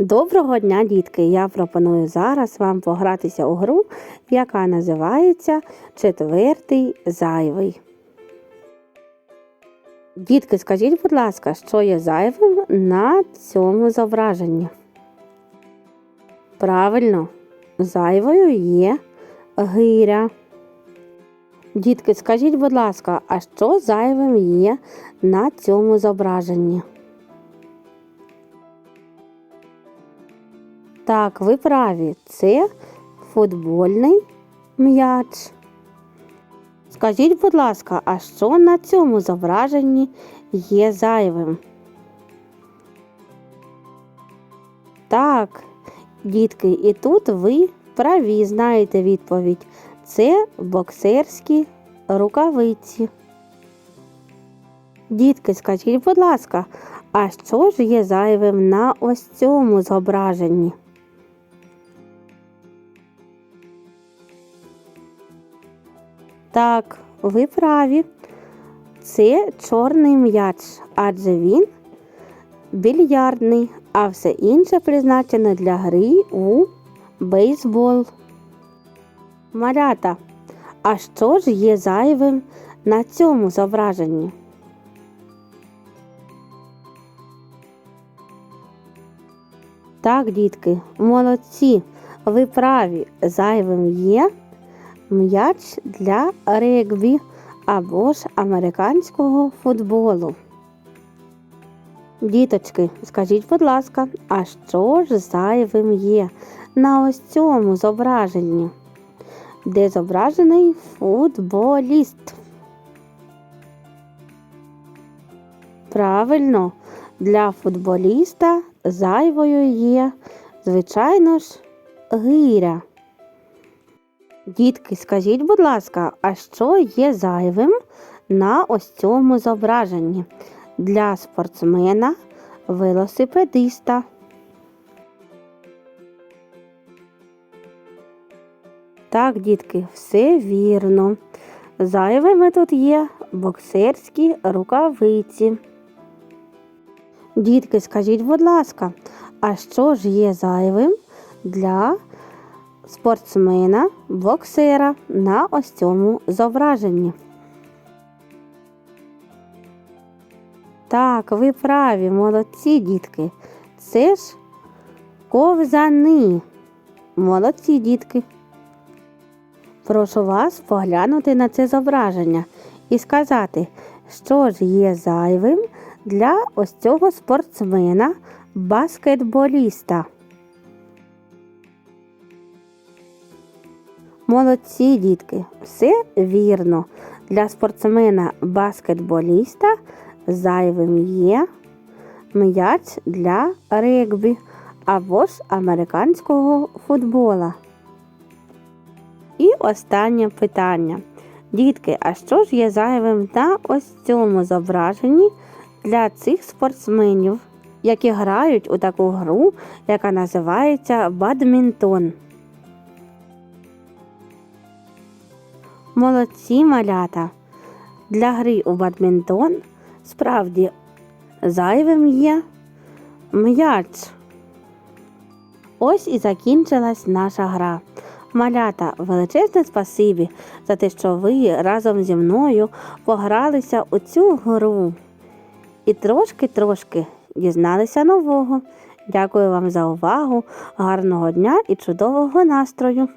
Доброго дня, дітки! Я пропоную зараз вам погратися у гру, яка називається Четвертий зайвий. Дітки, скажіть, будь ласка, що є зайвим на цьому зображенні? Правильно, зайвою є гиря. Дітки, скажіть, будь ласка, а що зайвим є на цьому зображенні? Так, ви праві, це футбольний м'яч. Скажіть, будь ласка, а що на цьому зображенні є зайвим? Так, дітки, і тут ви праві знаєте відповідь. Це боксерські рукавиці. Дітки, скажіть, будь ласка, а що ж є зайвим на ось цьому зображенні? Так, ви праві. Це чорний м'яч, адже він більярдний, а все інше призначено для гри у бейсбол. Малята, а що ж є зайвим на цьому зображенні? Так, дітки, молодці, ви праві, зайвим є м'яч для регбі або ж американського футболу. Діточки, скажіть, будь ласка, а що ж зайвим є на ось цьому зображенні? Де зображений футболіст? Правильно, для футболіста зайвою є, звичайно ж, гиря. Дітки, скажіть, будь ласка, а що є зайвим на ось цьому зображенні для спортсмена, велосипедиста? Так, дітки, все вірно. Зайвими тут є боксерські рукавиці. Дітки, скажіть, будь ласка, а що ж є зайвим для спортсмена, боксера на ось цьому зображенні. Так, ви праві, молодці дітки. Це ж ковзани. Молодці дітки. Прошу вас поглянути на це зображення і сказати, що ж є зайвим для ось цього спортсмена, баскетболіста. Молодці, дітки, все вірно. Для спортсмена баскетболіста зайвим є м'яч для регбі або ж американського футбола. І останнє питання. Дітки, а що ж є зайвим на ось цьому зображенні для цих спортсменів, які грають у таку гру, яка називається бадмінтон? Молодці малята. Для гри у бадмінтон справді зайвим є м'яч. Ось і закінчилась наша гра. Малята, величезне спасибі за те, що ви разом зі мною погралися у цю гру. І трошки-трошки дізналися нового. Дякую вам за увагу, гарного дня і чудового настрою!